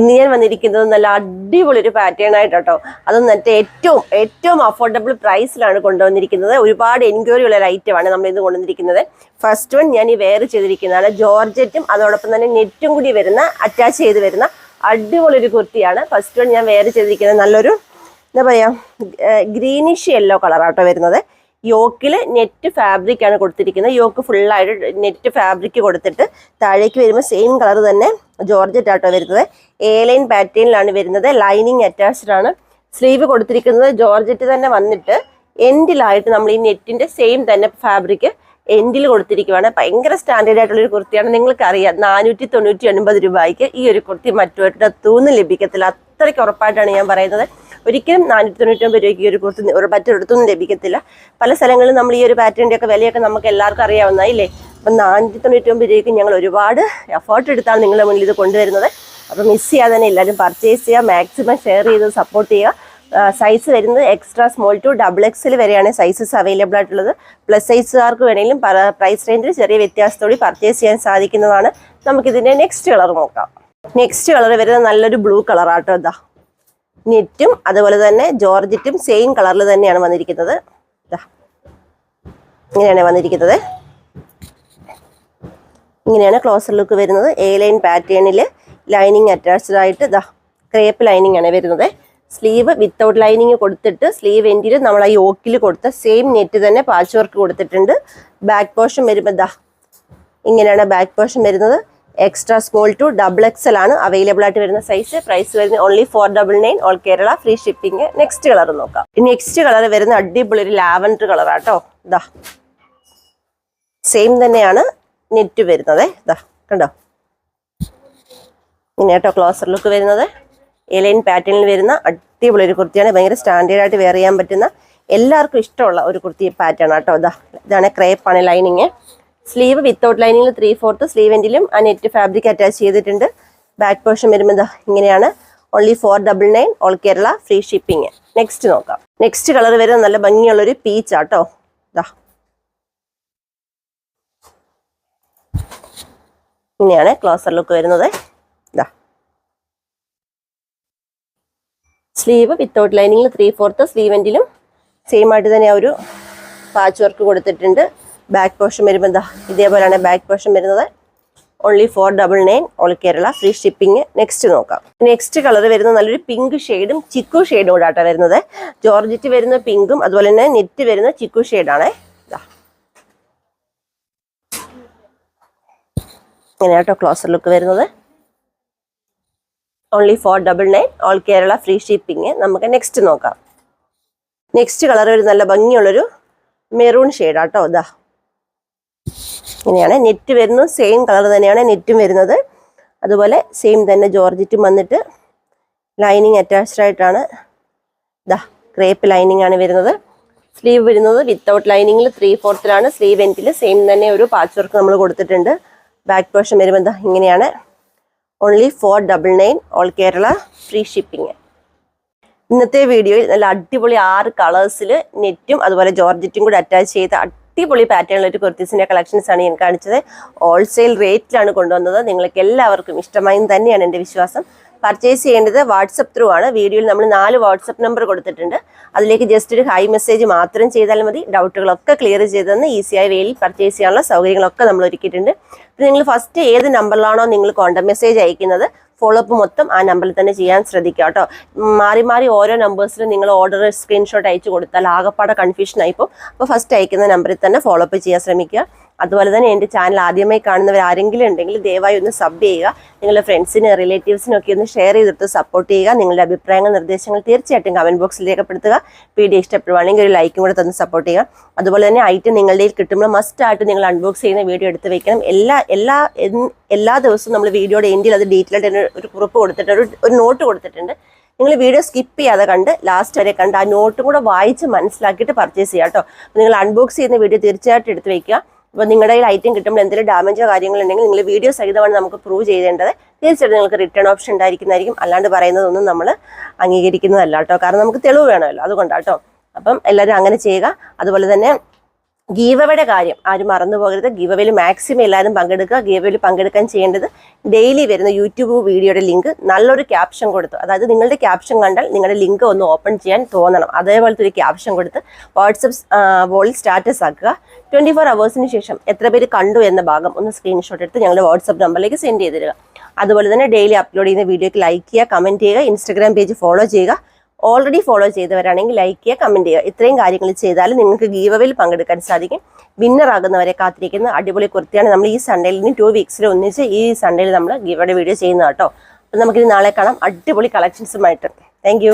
ഇന്ന് ഞാൻ വന്നിരിക്കുന്നത് നല്ല അടിപൊളി ഒരു പാറ്റേൺ ആയിട്ടോ അത് മറ്റേ ഏറ്റവും ഏറ്റവും അഫോർഡബിൾ പ്രൈസിലാണ് കൊണ്ടുവന്നിരിക്കുന്നത്. ഒരുപാട് എൻക്വയറി ഉള്ള ഐറ്റമാണ് നമ്മൾ ഇത് കൊണ്ടുവന്നിരിക്കുന്നത്. ഫസ്റ്റ് വൺ ഞാൻ ഈ വെയർ ചെയ്തിരിക്കുന്നതാണ് ജോർജറ്റും അതോടൊപ്പം തന്നെ നെറ്റും കൂടി വരുന്ന അറ്റാച്ച് ചെയ്ത് വരുന്ന അടിപൊളി ഒരു കുർത്തിയാണ്. ഫസ്റ്റ് വൺ ഞാൻ വെയർ ചെയ്തിരിക്കുന്നത് നല്ലൊരു എന്താ പറയുക ഗ്രീനിഷ് യെല്ലോ കളറാട്ടോ വരുന്നത്. യോക്കിൽ നെറ്റ് ഫാബ്രിക് ആണ് കൊടുത്തിരിക്കുന്നത്. യോക്ക് ഫുള്ളായിട്ട് നെറ്റ് ഫാബ്രിക് കൊടുത്തിട്ട് താഴേക്ക് വരുമ്പോൾ സെയിം കളർ തന്നെ ജോർജറ്റ് ആട്ടോ വരുന്നത്. എ ലൈൻ പാറ്റേണിലാണ് വരുന്നത്. ലൈനിങ് അറ്റാച്ച്ഡ് ആണ്. സ്ലീവ് കൊടുത്തിരിക്കുന്നത് ജോർജറ്റ് തന്നെ വന്നിട്ട് എൻഡിലായിട്ട് നമ്മൾ ഈ നെറ്റിന്റെ സെയിം തന്നെ ഫാബ്രിക് എൻഡിൽ കൊടുത്തിരിക്കുവാണ്. ഭയങ്കര സ്റ്റാൻഡേർഡ് ആയിട്ടുള്ള ഒരു കുർത്തിയാണ്. നിങ്ങൾക്കറിയാം നാനൂറ്റി തൊണ്ണൂറ്റി ഒൻപത് രൂപയ്ക്ക് ഈ ഒരു കുർത്തി മറ്റൊരിടത്തുനിന്ന് ലഭിക്കത്തില്ല. അത്രയ്ക്ക് ഉറപ്പായിട്ടാണ് ഞാൻ പറയുന്നത്. ഒരിക്കലും നാനൂറ്റി തൊണ്ണൂറ്റി ഒമ്പത് രൂപയ്ക്ക് ഒരു കുർത്തി ഒരു മറ്റൊരിടത്തൊന്നും ലഭിക്കത്തില്ല. പല സ്ഥലങ്ങളിലും നമ്മൾ ഈ ഒരു പാറ്റേണിന്റെ ഒക്കെ വിലയൊക്കെ നമുക്ക് എല്ലാവർക്കും അറിയാവുന്നതായില്ലേ? അപ്പം നാനൂറ്റി തൊണ്ണൂറ്റി ഒമ്പത് രൂപയ്ക്ക് ഞങ്ങൾ ഒരുപാട് എഫേർട്ട് എടുത്താണ് നിങ്ങളുടെ മുന്നിൽ ഇത് കൊണ്ടുവരുന്നത്. അപ്പം മിസ് ചെയ്യാതെ തന്നെ എല്ലാവരും പർച്ചേസ് ചെയ്യുക മാക്സിമം ഷെയർ ചെയ്ത് സപ്പോർട്ട് ചെയ്യുക. സൈസ് വരുന്നത് എക്സ്ട്രാ സ്മോൾ ടു ഡബിൾ എക്സിൽ വരെയാണ് സൈസസ് അവൈലബിൾ ആയിട്ടുള്ളത്. പ്ലസ് സൈസുകാർക്ക് വേണമെങ്കിലും പ്രൈസ് റേഞ്ചിൽ ചെറിയ വ്യത്യാസത്തോടെ പർച്ചേസ് ചെയ്യാൻ സാധിക്കുന്നതാണ്. നമുക്കിതിന്റെ നെക്സ്റ്റ് കളർ നോക്കാം. നെക്സ്റ്റ് കളർ വരുന്നത് നല്ലൊരു ബ്ലൂ കളറാട്ടോ ഇതാ നെറ്റും അതുപോലെ തന്നെ ജോർജറ്റും സെയിം കളറിൽ തന്നെയാണ് വന്നിരിക്കുന്നത്. ഇങ്ങനെയാണ് വന്നിരിക്കുന്നത്. ഇങ്ങനെയാണ് ക്ലോസർ ലുക്ക് വരുന്നത്. എ ലൈൻ പാറ്റേണിൽ ലൈനിങ് അറ്റാച്ച്ഡ് ആയിട്ട് ഇതാ ക്രേപ്പ് ലൈനിങ് ആണ് വരുന്നത്. സ്ലീവ് വിത്തൗട്ട് ലൈനിങ് കൊടുത്തിട്ട് സ്ലീവ് എൻഡിൽ നമ്മൾ ആ യോക്കിൽ കൊടുത്ത സെയിം നെറ്റ് തന്നെ പാച്ച് വർക്ക് കൊടുത്തിട്ടുണ്ട്. ബാക്ക് പോർഷൻ വരുമ്പോൾ ഇതാ ഇങ്ങനെയാണ് ബാക്ക് പോർഷൻ വരുന്നത്. Extra small to double XL ആണ് അവൈലബിൾ ആയിട്ട് വരുന്ന സൈസ് പ്രൈസ് വരുന്നത് only four double nine all Kerala free shipping next colour നോക്കാം. നെക്സ്റ്റ് കളർ വരുന്ന അടിപൊളി ഒരു ലാവൻഡർ കളറാട്ടോ ഇതാ സെയിം തന്നെയാണ് നെറ്റ് വരുന്നത്. ഇതാ കണ്ടോ? ഇങ്ങനെ ആട്ടോ ക്ലോസർ ലുക്ക് വരുന്നത്. എലൈൻ പാറ്റേണിൽ വരുന്ന അടിപൊളി ഒരു കുർത്തിയാണ്. ഭയങ്കര സ്റ്റാൻഡേർഡ് ആയിട്ട് വെയർ ചെയ്യാൻ പറ്റുന്ന എല്ലാവർക്കും ഇഷ്ടമുള്ള ഒരു കുർത്തി പാറ്റേൺ ആട്ടോ ഇതാ ഇതാണ് ക്രേപ്പാണ് ലൈനിങ് സ്ലീവ് വിത്തൗട്ട് ലൈനിങ്ങിൽ ത്രീ ഫോർത്ത് സ്ലീവ് എൻഡിലും ആ നെറ്റ് ഫാബ്രിക് അറ്റാച്ച് ചെയ്തിട്ടുണ്ട്. ബാക്ക് പോർഷൻ വരുമ്പോൾ ഇങ്ങനെയാണ്. Only four double nine all Kerala free shipping next നോക്കാം. നെക്സ്റ്റ് കളർ വരുന്ന നല്ല ഭംഗിയുള്ളൊരു പീച്ച് ആട്ടോ. ഇതാ ഇങ്ങനെയാണ് ക്ലോസർ ലുക്ക് വരുന്നത്. ഇതാ സ്ലീവ് വിത്തൗട്ട് ലൈനിങ്ങിൽ ത്രീ ഫോർത്ത് സ്ലീവ് എൻഡിലും സെയിം ആയിട്ട് തന്നെ ഒരു പാച്ച് വർക്ക് കൊടുത്തിട്ടുണ്ട്. ബാക്ക് പോർഷൻ വരുമ്പോൾ എന്താ ഇതേപോലെയാണ് ബാക്ക് പോർഷൻ വരുന്നത്. Only four double nine all Kerala free shipping next നോക്കാം. നെക്സ്റ്റ് കളർ വരുന്നത് നല്ലൊരു പിങ്ക് ഷെയ്ഡും ചിക്കു ഷെയ്ഡും കൂടെ വരുന്നത്. ജോർജറ്റ് വരുന്ന പിങ്കും അതുപോലെ തന്നെ നെറ്റ് വരുന്ന ചിക്കു ഷെയ്ഡാണ് ഇങ്ങനെയാട്ടോ ക്ലോസർ ലുക്ക് വരുന്നത്. Only four double nine all Kerala free shipping നമുക്ക് നെക്സ്റ്റ് നോക്കാം. നെക്സ്റ്റ് കളർ ഒരു നല്ല ഭംഗിയുള്ളൊരു മെറൂൺ ഷെയ്ഡാട്ടോ ഇതാ ഇങ്ങനെയാണ്. നെറ്റ് വരുന്നത് സെയിം കളർ തന്നെയാണ് നെറ്റും വരുന്നത്. അതുപോലെ സെയിം തന്നെ ജോർജറ്റും വന്നിട്ട് ലൈനിങ് അറ്റാച്ച്ഡ് ആയിട്ടാണ്. ഇതാ ക്രേപ്പ് ലൈനിങ് ആണ് വരുന്നത്. സ്ലീവ് വരുന്നത് വിത്തൗട്ട് ലൈനിങ്ങിൽ ത്രീ ഫോർത്തിലാണ് സ്ലീവ് എൻഡിൽ സെയിം തന്നെ ഒരു പാച്ച് വർക്ക് നമ്മൾ കൊടുത്തിട്ടുണ്ട്. ബാക്ക് പോർഷൻ വരുമ്പോൾ എന്താ ഇങ്ങനെയാണ്. Only four double nine all Kerala free shipping ഇന്നത്തെ വീഡിയോയിൽ നല്ല അടിപൊളി ആറ് കളേഴ്സിൽ നെറ്റും അതുപോലെ ജോർജറ്റും കൂടി അറ്റാച്ച് ചെയ്ത അടിപൊളി പാറ്റേണിൽ ഒരു കളക്ഷൻസ് ആണ് ഞാൻ കാണിച്ചത്. ഹോൾസെയിൽ റേറ്റിലാണ് കൊണ്ടുവന്നത്. നിങ്ങൾക്ക് എല്ലാവർക്കും ഇഷ്ടമായും തന്നെയാണ് എന്റെ വിശ്വാസം. പർച്ചേസ് ചെയ്യേണ്ടത് വാട്സപ്പ് ത്രൂ ആണ്. വീഡിയോയിൽ നമ്മൾ നാല് വാട്സപ്പ് നമ്പർ കൊടുത്തിട്ടുണ്ട്. അതിലേക്ക് ജസ്റ്റ് ഒരു ഹൈ മെസ്സേജ് മാത്രം ചെയ്താൽ മതി. ഡൗട്ടുകളൊക്കെ ക്ലിയർ ചെയ്തെന്ന് ഈസിയായ വേയിൽ പർച്ചേസ് ചെയ്യാനുള്ള സൗകര്യങ്ങളൊക്കെ നമ്മൾ ഒരുക്കിയിട്ടുണ്ട്. അപ്പോൾ നിങ്ങൾ ഫസ്റ്റ് ഏത് നമ്പറിലാണോ നിങ്ങൾ കോണ്ടാക്ട് മെസ്സേജ് അയക്കുന്നത് ഫോളോ അപ്പ് മൊത്തം ആ നമ്പറിൽ തന്നെ ചെയ്യാൻ ശ്രദ്ധിക്കുക കേട്ടോ. മാറി മാറി ഓരോ നമ്പേഴ്സിലും നിങ്ങൾ ഓർഡർ സ്ക്രീൻഷോട്ട് അയച്ചു കൊടുത്താൽ ആകെപ്പാടെ കൺഫ്യൂഷൻ ആയിപ്പോൾ അപ്പോൾ ഫസ്റ്റ് അയക്കുന്ന നമ്പറിൽ തന്നെ ഫോളോ അപ്പ് ചെയ്യാൻ ശ്രമിക്കുക. അതുപോലെ തന്നെ എന്റെ ചാനൽ ആദ്യമായി കാണുന്നവർ ആരെങ്കിലും ഉണ്ടെങ്കിൽ ദയവായി ഒന്ന് സബ് ചെയ്യുക. നിങ്ങളുടെ ഫ്രണ്ട്സിന് റിലേറ്റീവ്സിനും ഒക്കെ ഒന്ന് ഷെയർ ചെയ്തിട്ട് സപ്പോർട്ട് ചെയ്യുക. നിങ്ങളുടെ അഭിപ്രായങ്ങൾ നിർദ്ദേശങ്ങൾ തീർച്ചയായിട്ടും കമന്റ് ബോക്സിൽ രേഖപ്പെടുത്തുക. വീഡിയോ ഇഷ്ടപ്പെടുവാണെങ്കിൽ ഒരു ലൈക്കും കൂടെ തന്ന് സപ്പോർട്ട് ചെയ്യുക. അതുപോലെ തന്നെ ഐറ്റം നിങ്ങളുടെ കിട്ടുമ്പോൾ മസ്റ്റ് ആയിട്ട് നിങ്ങൾ അൺബോക്സ് ചെയ്യുന്ന വീഡിയോ എടുത്ത് വെക്കണം. എല്ലാ എല്ലാ എല്ലാ ദിവസവും നമ്മൾ വീഡിയോയുടെ എൻഡിൽ അത് ഡീറ്റെയിൽ ആയിട്ട് ഒരു കുറിപ്പ് കൊടുത്തിട്ട് ഒരു നോട്ട് കൊടുത്തിട്ടുണ്ട്. നിങ്ങൾ വീഡിയോ സ്കിപ്പ് ചെയ്യാതെ കണ്ട് ലാസ്റ്റ് വരെ കണ്ട് ആ നോട്ടും കൂടെ വായിച്ച് മനസ്സിലാക്കിയിട്ട് പർച്ചേസ് ചെയ്യാം കേട്ടോ. നിങ്ങൾ അൺബോക്സ് ചെയ്യുന്ന വീഡിയോ തീർച്ചയായിട്ടും എടുത്ത് വെക്കുക. അപ്പോൾ നിങ്ങളുടെ കയ്യിൽ ഐറ്റം കിട്ടുമ്പോൾ എന്തെങ്കിലും ഡാമേജോ കാര്യങ്ങളുണ്ടെങ്കിൽ നിങ്ങൾ വീഡിയോ സഹിതമാണ് നമുക്ക് പ്രൂവ് ചെയ്തേണ്ടത്. തീർച്ചയായിട്ടും നിങ്ങൾക്ക് റിട്ടേൺ ഓപ്ഷൻ ഉണ്ടായിരിക്കുന്നതായിരിക്കും. അല്ലാണ്ട് പറയുന്നതൊന്നും നമ്മൾ അംഗീകരിക്കുന്നതല്ല കേട്ടോ. കാരണം നമുക്ക് തെളിവ് വേണമല്ലോ. അതുകൊണ്ടാട്ടോ അപ്പം എല്ലാവരും അങ്ങനെ ചെയ്യുക. അതുപോലെ തന്നെ ഗീവവയുടെ കാര്യം ആരും മറന്നു പോകരുത്. ഗീവയിൽ മാക്സിമം എല്ലാവരും പങ്കെടുക്കുക. ഗീവയിൽ പങ്കെടുക്കാൻ ചെയ്യേണ്ടത് ഡെയിലി വരുന്ന യൂട്യൂബ് വീഡിയോയുടെ ലിങ്ക് നല്ലൊരു ക്യാപ്ഷൻ കൊടുത്തു അതായത് നിങ്ങളുടെ ക്യാപ്ഷൻ കണ്ടാൽ നിങ്ങളുടെ ലിങ്ക് ഒന്ന് ഓപ്പൺ ചെയ്യാൻ തോന്നണം. അതേപോലത്തെ ഒരു ക്യാപ്ഷൻ കൊടുത്ത് വാട്സപ്പ് വോളിൽ സ്റ്റാറ്റസ് ആക്കുക. ട്വന്റി ഫോർ അവേഴ്സിന് ശേഷം എത്ര പേര് കണ്ടു എന്ന ഭാഗം ഒന്ന് സ്ക്രീൻഷോട്ട് എടുത്ത് ഞങ്ങളുടെ വാട്സപ്പ് നമ്പറിലേക്ക് സെൻഡ് ചെയ്ത് തരിക അതുപോലെ തന്നെ ഡെയിലി അപ്ലോഡ് ചെയ്യുന്ന വീഡിയോയ്ക്ക് ലൈക്ക് ചെയ്യുക കമന്റ് ചെയ്യുക ഇൻസ്റ്റാഗ്രാം പേജ് ഫോളോ ചെയ്യുക. ഓൾറെഡി ഫോളോ ചെയ്തവരാണെങ്കിൽ ലൈക്ക് ചെയ്യുക കമന്റ് ചെയ്യുക. ഇത്രയും കാര്യങ്ങൾ ചെയ്താൽ നിങ്ങൾക്ക് ഗീവവിൽ പങ്കെടുക്കാൻ സാധിക്കും. വിന്നർ ആകുന്നവരെ കാത്തിരിക്കുന്ന അടിപൊളി കുർത്തിയാണ് നമ്മൾ ഈ സൺഡേയിൽ ഇനി ടു വീക്സിൽ ഒന്നിച്ച് ഈ സൺഡേയിൽ നമ്മൾ ഗീവയുടെ വീഡിയോ ചെയ്യുന്നത് കേട്ടോ അപ്പം നമുക്കിനി നാളെ കാണാം. അടിപൊളി കളക്ഷൻസുമായിട്ട് താങ്ക്